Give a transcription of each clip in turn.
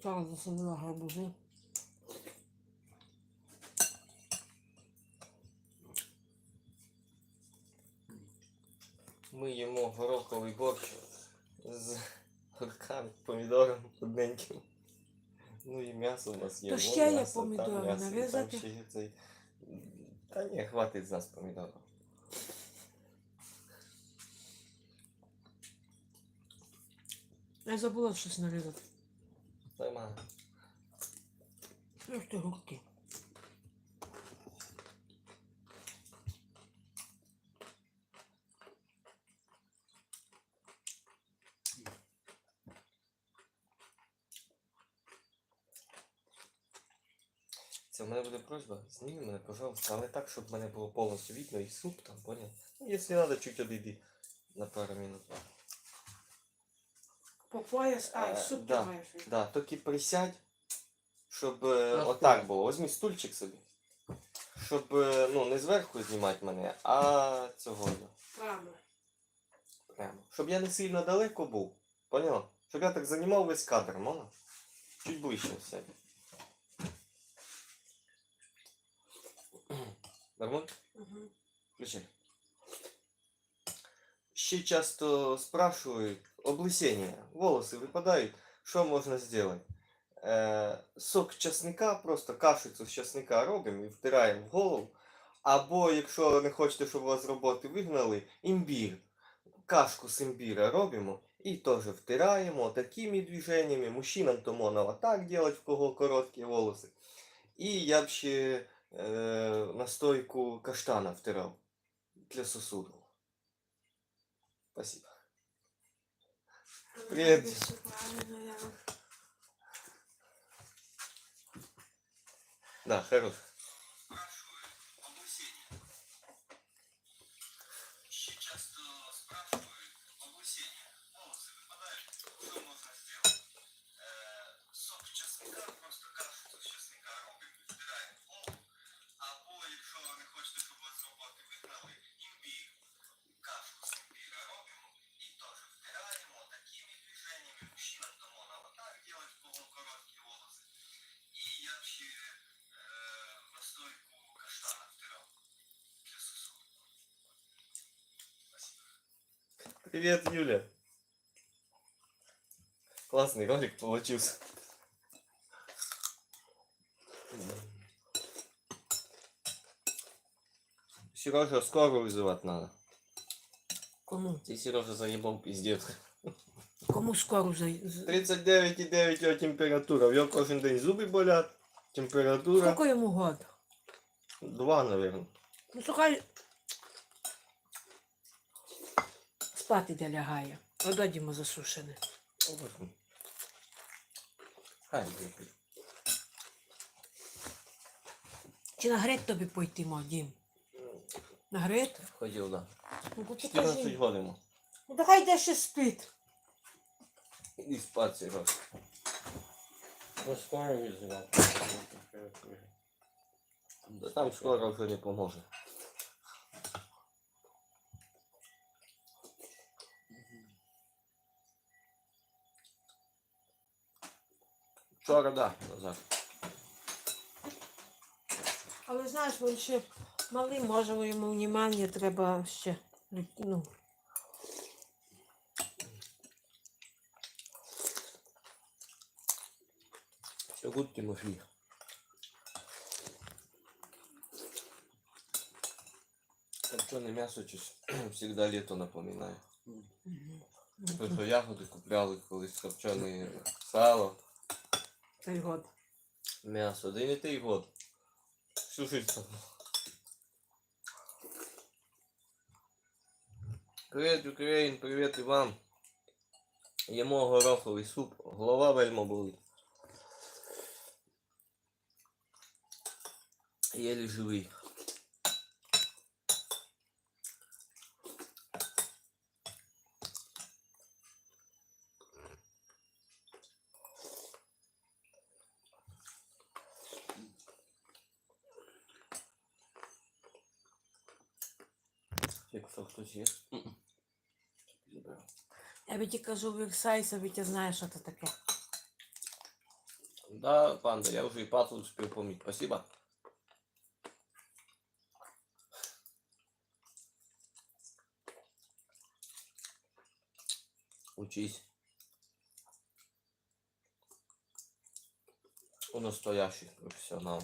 Вчора засадила гарбузи. Ми їмо гороховий борщ з горками, помідором одненьким. Ну і м'ясо у нас є. То ще є помідори, нарізати? цей. Та ні, хватить з нас помідорів. Я забула щось нарізати. Ось ти гурки. Це в мене буде просьба, зніми мене, пожалуйста, але так, щоб мене було повністю видно і суп там, понял? Ну, якщо треба, чуть одійди на пару минут. По пояс, а, Е, суп да. маєш. Да, тільки присядь, щоб е, Ах, отак було. Возьми стульчик собі. Щоб е, ну, не зверху знімати мене, а цього. ну, Правильно. Прямо. Щоб я не сильно далеко був. Поняла? Щоб я так займав весь кадр, можна? Чуть ближче все. Нормально? Угу. Включай. Ще часто спрашивают, облысение, волосы выпадают, что можно сделать? Е, сок часника, просто кашицю з часника робимо і втираємо в голову. Або, якщо не хочете, щоб вас з роботи вигнали, імбір. Кашку з імбіра робимо і теж втираємо такими движеннями. Мужчинам то можна отак делать, в кого короткі волоси. І я б ще е, настойку каштана втирав для сосудов. Спасибо. Привіт. Я... Да, хорош. Привет, Юля. Классный ролик получился. Сережа скоро вызывать надо. Кому? Ты, Сережа, заебал пиздец. Кому скоро за... з- 39,9 його температура. В його кожен день зуби болять. Температура Скільки йому год? 2, наверное. Ну, слухай. Спати де лягає. Одадімо засушене. Хай випий. Чи нагрет тобі пойти, мо, Дім? Нагрет? Ходив, да. Ну, то 14 покажи. годин. Ну, давай де ще спить. Іди спати, Сережа. Ну, скоро. Да там скоро вже не поможе. Вчора, да, назад. Але знаєш, він ще малий, може йому внимання треба ще. Ну, Все гуд, Тимофій. Копченое мясо всегда лето напоминает. мгм. Тому ягоди купляли колись копчене сало, Цей год. м'ясо. Той год. Там. Привіт, Україн, привіт і вам. Їмо гороховий суп, голова вельмо болить. Єлі живий. Я би ті кажу Версайс, а ви ті знаєш, що це таке. Да, панда, я уже и патлу успел помыть. Спасибо. Учись. У настоящих профессионалов.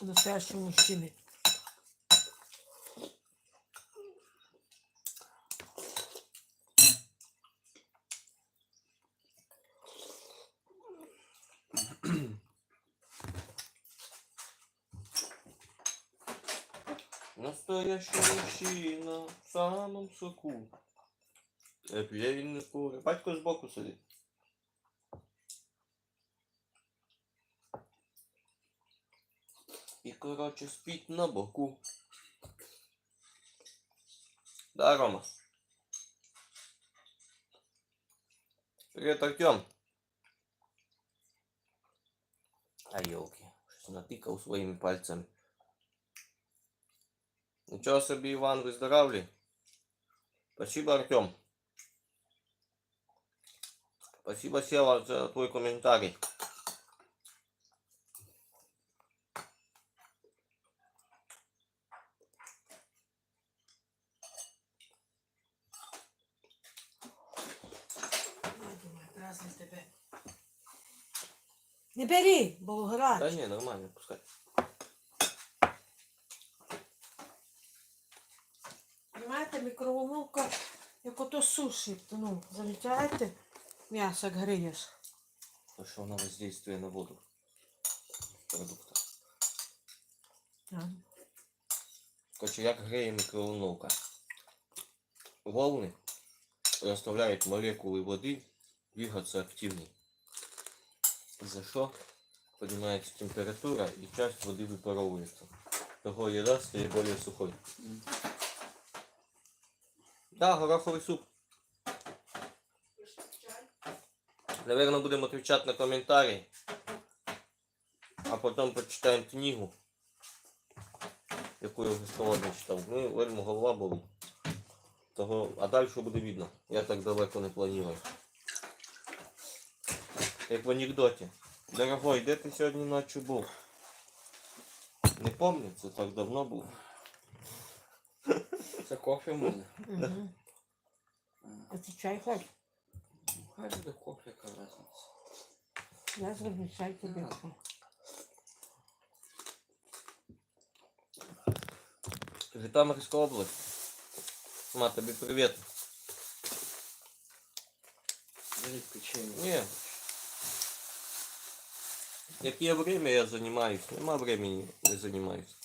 Настоящий мужчини. Настоящий мужчина в самом соку. Е, П'є він не кури. Батько збоку сидить. І коротше спить на боку. Да, Рома. Привет, Артем. А елки, щось натикав своїми пальцями. Нічого собі, Іван, виздоравлі. Спасибо, Артем. Спасибо, Сева, за твой комментарий. Не бери, бо Да не, нормально, пускай. мікроволновка, як ото суші. Ну, замічаєте? М'ясо як гриєш. Потому что она воздействие на воду продукта. А. Короче, як греє микроволновка. Волны заставляют молекулы воды двигаться активнее. За что поднимается температура и часть воды выпаровывается. Того еда стає более сухой. Да, гороховий суп. Наверное, будем отвечать на комментарии. А потом почитаем книгу. Яку я вже сьогодні читав. Ну, вельми голова болить. Того, а далі буде видно. Я так далеко не планую. Як в анекдоті. Дорогой, де ти сьогодні ночі був? Не пам'ятаю, це так давно було. Це кофе буде. Угу. А ти чай хоч? Хай буде кофе, яка разниця. Я зроблю чай тобі. Так. Житомирська область. Ма, тобі привіт. Беріть печенье. Ні. Як є время, я займаюсь. Нема времени, не займаюсь.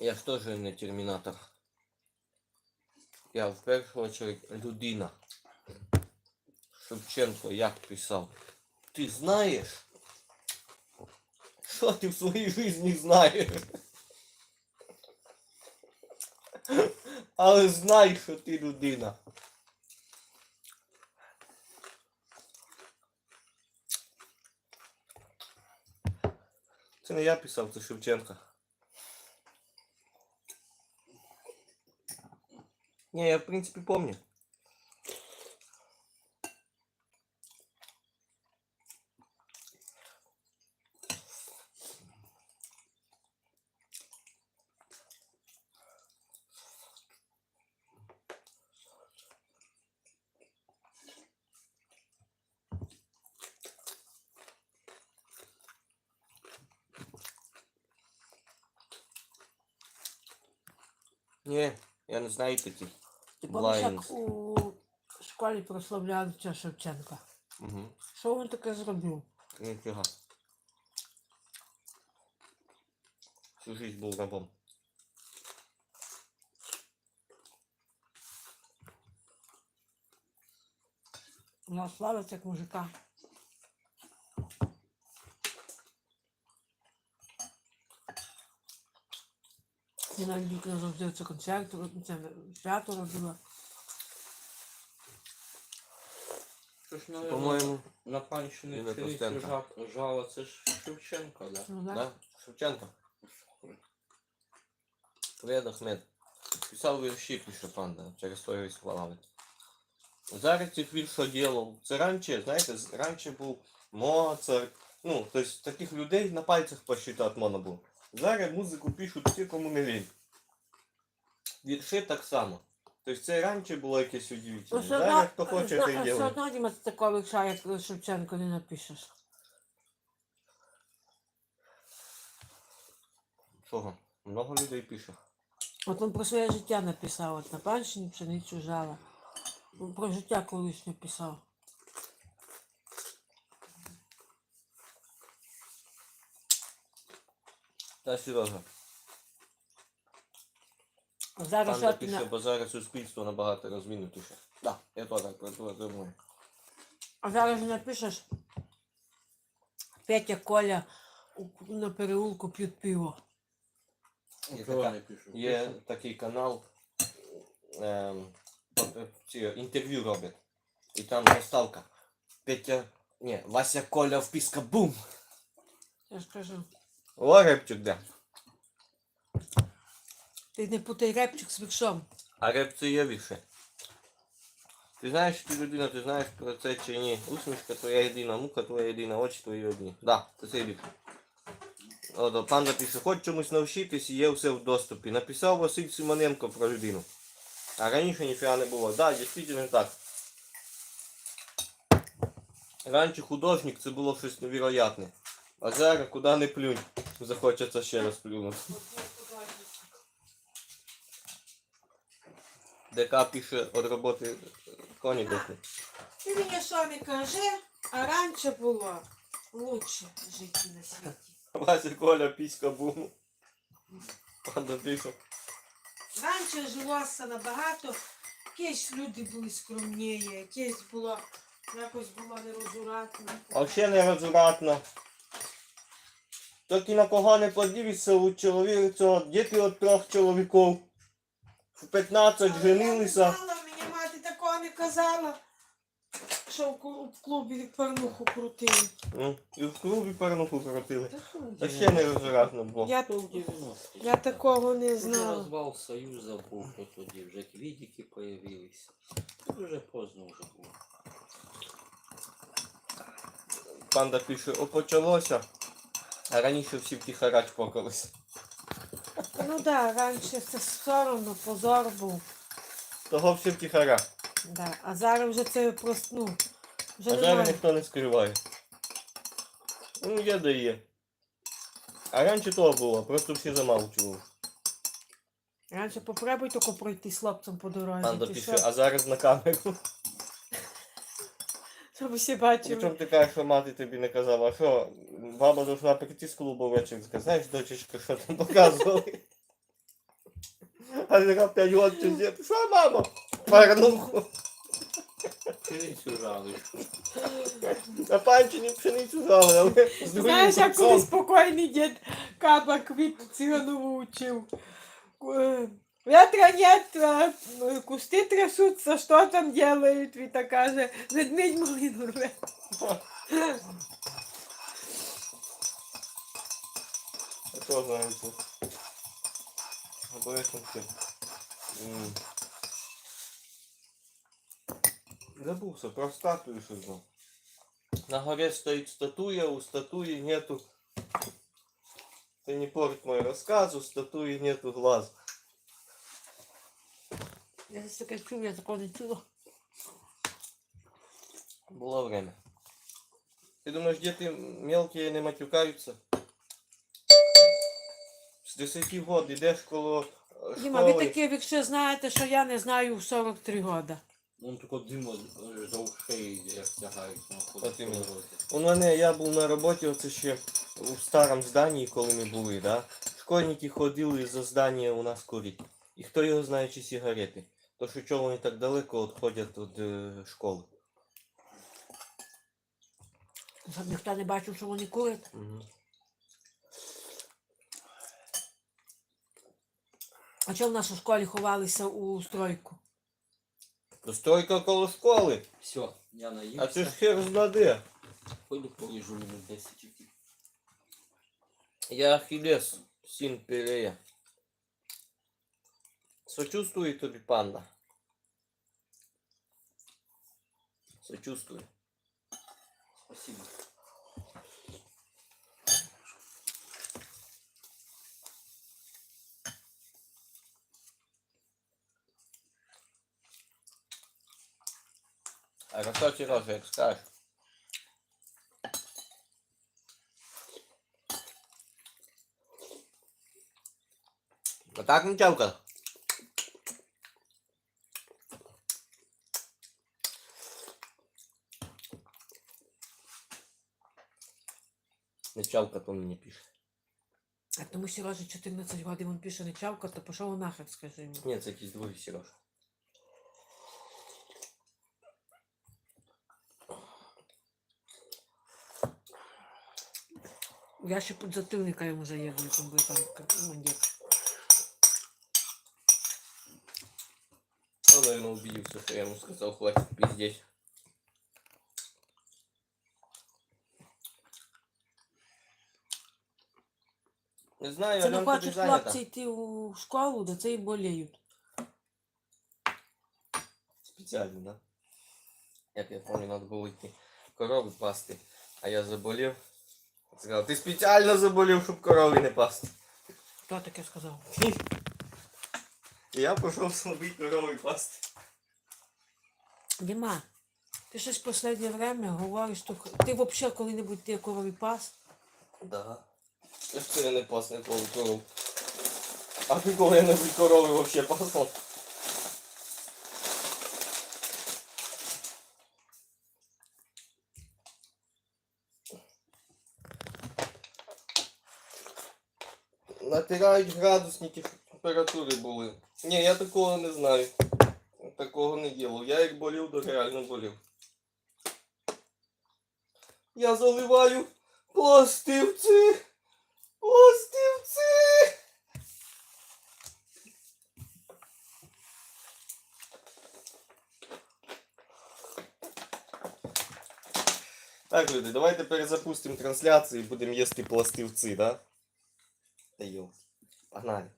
Я ж теж не термінатор. Я в першу чергу людина. Шевченко як писав. Ти знаєш? Що ти в своїй житті знаєш? Але знай, що ти людина. Це не я писав, це Шевченка. Не, я в принципе помню. Не, я не знаю таких. Ти пам'ятаєш, як у школі прославляли ця Шевченка? Угу. Що він таке зробив? Нічого. Всю жизнь був рабом. Вона славиться як мужика. І навіть вікна завжди це концерт, це свято робила. Що По-моему, на панщині Ілля пшеницю Костенко. жа- жала, це ж Шевченко, да? Ну, да? да? Шевченко. Привет, Ахмед. Писав вірші, пише панда, через свою рисувала. Зараз цих віршів ділов. Це раніше, знаєте, з- раніше був Моцарт. Ну, тобто таких людей на пальцях посчитати можна було. Зараз музику пишуть всі, кому не лінь. Вірші так само. Тобто це раніше було якесь удивительне. Зараз хто хоче, зна- той все ділає. одно, Діма, такого вірша, як Шевченко, не напишеш. Чого? Много людей пише. От він про своє життя написав, от на панщині пшеницю жала. Про життя колишнє писав. Та Сережа, зараз ти пише, на... бо зараз суспільство набагато розвинутіше. Так, я то так думаю. А зараз не напишеш. Петя Коля у- на переулку п'ють пиво. Є, така, не пишу? є такий канал, ем, от, е, ці інтерв'ю роблять. І там заставка. Петя. Ні, Вася Коля вписка бум! Я ж кажу. О, репчик де. Ти не путай репчик з вікшом. А реп це є вірше. Ти знаєш, ти людина, ти знаєш про це чи ні. Усмішка твоя єдина, мука твоя єдина, очі твої одні. Да, це цей вірш. От, панда пише, хоч чомусь навчитись, і є все в доступі. Написав Василь Симоненко про людину. А раніше ніфіга не було. Да, дійсно так. Раніше художник це було щось невероятне. А зараз куди не плюнь, захочеться ще раз плюнути. ДК пише від роботи коні дохне. Ти мені що не кажи, а раніше було лучше жити на світі. Вася Коля піська бум. Панда пише. Раніше жилося набагато, якісь люди були скромніє, якесь було, якось було нерозуратно. Вообще не розратно. Тільки на кого не подивишся у чоловіка, діти від трьох чоловіків. В 15 Але женилися. Я не знала, мені мати такого не казала, що в клубі порнуху крутили. Ну, І в клубі пернуху крутили. Та ще не розратно було. Я, Хто в 90-х? я такого не Вже знала. розвал Союза був, то тоді вже квідики появилися. Це вже поздно вже було. Панда пише, о почалося. А раніше всі в тихарач покалися. Ну так, да, раніше це соромно, позор був. Того всі в тихара. Да. А зараз вже це просто, ну, вже А зараз немає. ніхто не скриває. Ну, є де є. А раніше того було, просто всі замовчували. Раніше попробуй тільки пройти з хлопцем по дорозі. Панда ти пише, що? а зараз на камеру. Щоб усі бачили. Причому ти кажеш, що мати тобі не казала, що баба должна прийти з клубу ввечері знаєш, дочечка, що там показували. А така 5 років чи що мама? Парнуху. Пшеницю жали. На панчині пшеницю жали, але з другим Знаєш, як купцом. коли спокійний дід кабак квітку циганову учив. Ветра нет, а, кусти трясутся, что там делают? Віта каже, ведмідь малину рве. Хто знає. Забувся, про статую що знав. На горе стоит статуя, у статуи нету... Ты не порть мой рассказ, у статуи нету глаз. Десь таке чув, я такого не чула. Было время. Ты думаешь, дети мелкие не матюкаются? З 10 год ідеш коло е, Діма, ви школи. такі, якщо знаєте, що я не знаю в 43 роки. Вон тако димо за ушей як тягають на ходу. У мене я був на роботі, оце ще у старому зданні, коли ми були, да? Школьники ходили за здання у нас курити. І хто його знає, чи сигарети. То що чого вони так далеко відходять від е, школи. Щоб ніхто не бачив, що вони курять. Угу. А чому в нас у школі ховалися у стройку? Стройка коло школи, Все, я а наївся. це ж хер знаде. Пойду полежу минут 10 які. Я Ахілес, син Пелея. Сочувствую тобі, панда. Сочувствую. Спасибо. А красавчик Сережа, як скажеш. А так не тявка. Не чавка, то мені пише. А тому Сережа 14 років він пише не чавка, то пішов нахер, скажи йому. Ні, це якийсь другий Сережа. Я ще підзатилника йому заїду, як він буде там командир. Он, наверное, убедился, что я ему сказал, хватит пиздеть. Не знаю, Це не Альонка, ти хочуть зайнята. хлопці йти у школу, до це і боліють. Специально, да? Як я помню, надо было идти корови пасти, а я заболел. Сказал, ты специально заболел, щоб корови не пасти. Хто таке сказав? І я пішов слабий корови пасти. Діма, ти щось в останнє время говориш, що ти взагалі коли-небудь ти корові пас? Да. Я не пас ніколи коров. А ти коли-небудь корови вообще пасав? Натирають градусники, температури були. Ні, я такого не знаю. Такого не ділав. Я як болів, то реально болів. Я заливаю пластивці. Пластивці. Так, люди, давайте перезапустимо трансляцію і будемо їсти пластивці, да? Та йо. Погнали.